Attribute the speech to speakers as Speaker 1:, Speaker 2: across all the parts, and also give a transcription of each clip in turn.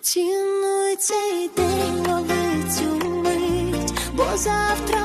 Speaker 1: Цінуй цей день, лови цю мить, бо завтра.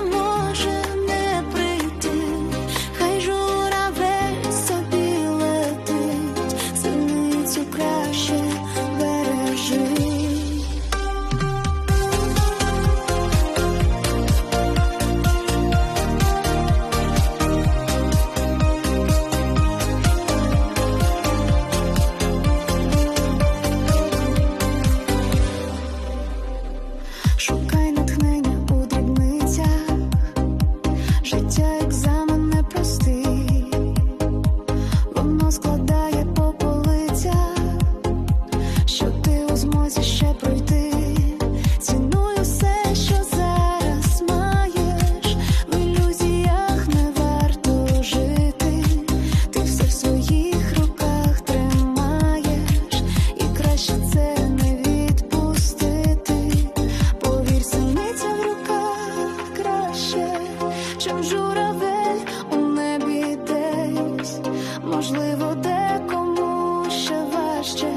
Speaker 1: краще,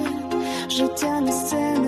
Speaker 1: життя не сцена.